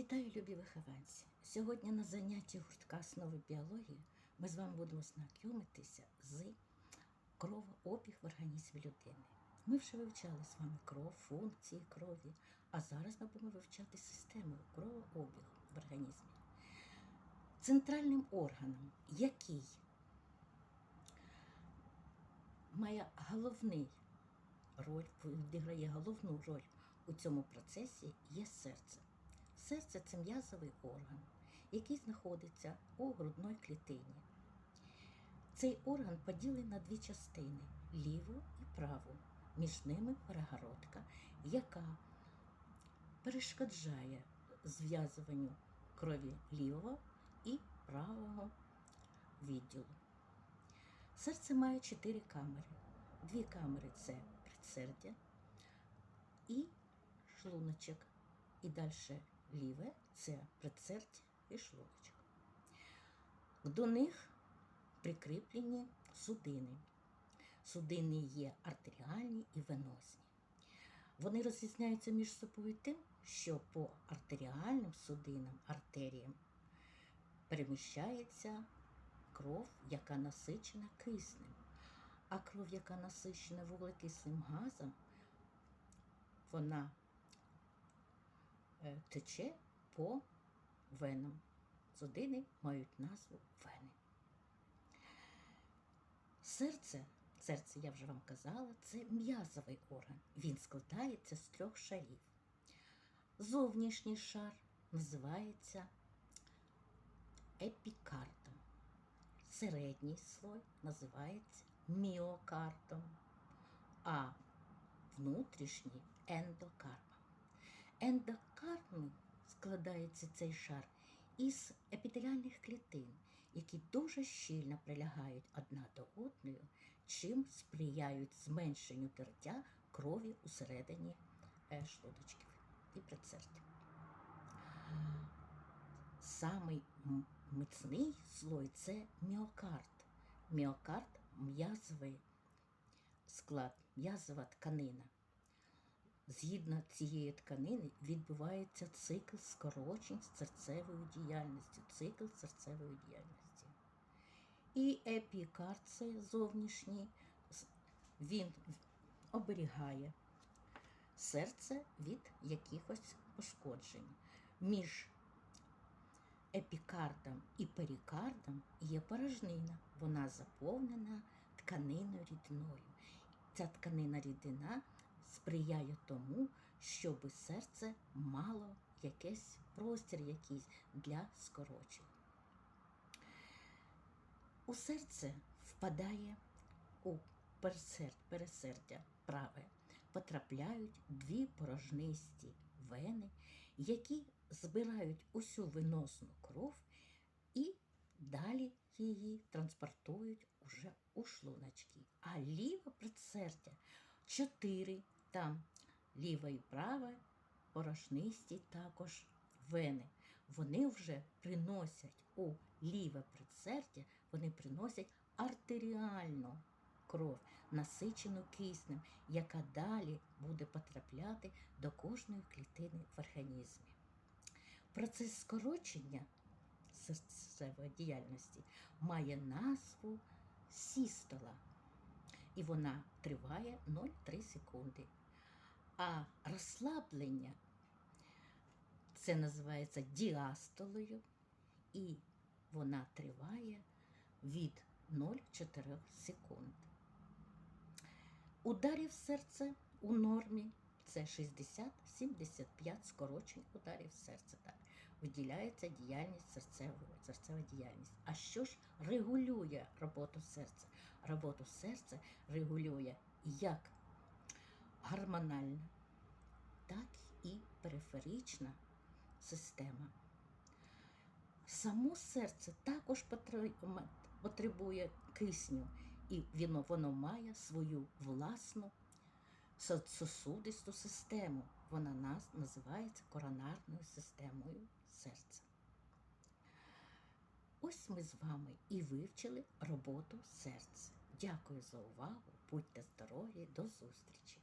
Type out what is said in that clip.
Вітаю, любі вихованці! Сьогодні на занятті гуртка основи біології ми з вами будемо знайомитися з кровообіг в організмі людини. Ми вже вивчали з вами кров, функції крові, а зараз ми будемо вивчати систему кровообігу в організмі. Центральним органом, який має головний роль, відіграє головну роль у цьому процесі, є серце. Серце це м'язовий орган, який знаходиться у грудної клітині. Цей орган поділений на дві частини ліву і праву. Між ними перегородка, яка перешкоджає зв'язуванню крові лівого і правого відділу. Серце має чотири камери. Дві камери це предсердя і шлуночок. І далі ліве це предсердя і шлуночок. До них прикріплені судини. Судини є артеріальні і венозні. Вони розрізняються між собою тим, що по артеріальним судинам, артеріям переміщається кров, яка насичена киснем, а кров, яка насичена вуглекислим газом, вона тече по венам. Судини мають назву вени. Серце, серце, я вже вам казала, це м'язовий орган. Він складається з трьох шарів. Зовнішній шар називається епікардом. Середній слой називається міокардом, а внутрішній ендокармом. Ендокармом складається цей шар із епітеліальних клітин, які дуже щільно прилягають одна до одної, чим сприяють зменшенню тертя крові усередині е, шлуночків і предсердя. Самий міцний слой це міокард. Міокард м'язовий склад, м'язова тканина. Згідно цієї тканини відбувається цикл скорочень з серцевою діяльністю, цикл серцевої діяльності. І епікард, зовнішній, він оберігає серце від якихось пошкоджень. Між епікардом і перикардом є порожнина. Вона заповнена тканиною рідиною. Ця тканина рідина сприяє тому, щоб серце мало якийсь простір якийсь для скорочень. У серце впадає у пересердя праве, потрапляють дві порожнисті вени, які збирають усю венозну кров і далі її транспортують уже у шлуночки. А ліве предсердя чотири там ліва і права порошнисті також вени. Вони вже приносять у ліве предсердя, вони приносять артеріальну кров, насичену киснем, яка далі буде потрапляти до кожної клітини в організмі. Процес скорочення серцевої діяльності має назву сістола, і вона триває 0,3 секунди. А розслаблення це називається діастолою, і вона триває від 0,4 секунд. Ударів серця у нормі це 60-75 скорочень ударів серця. Так, виділяється діяльність серцевої, серцева діяльність. А що ж регулює роботу серця? Роботу серця регулює як гормональна, так і периферична система. Само серце також потребує кисню, і воно, має свою власну со- сосудисту систему. Вона нас називається коронарною системою серця. Ось ми з вами і вивчили роботу серця. Дякую за увагу. Будьте здорові, до зустрічі!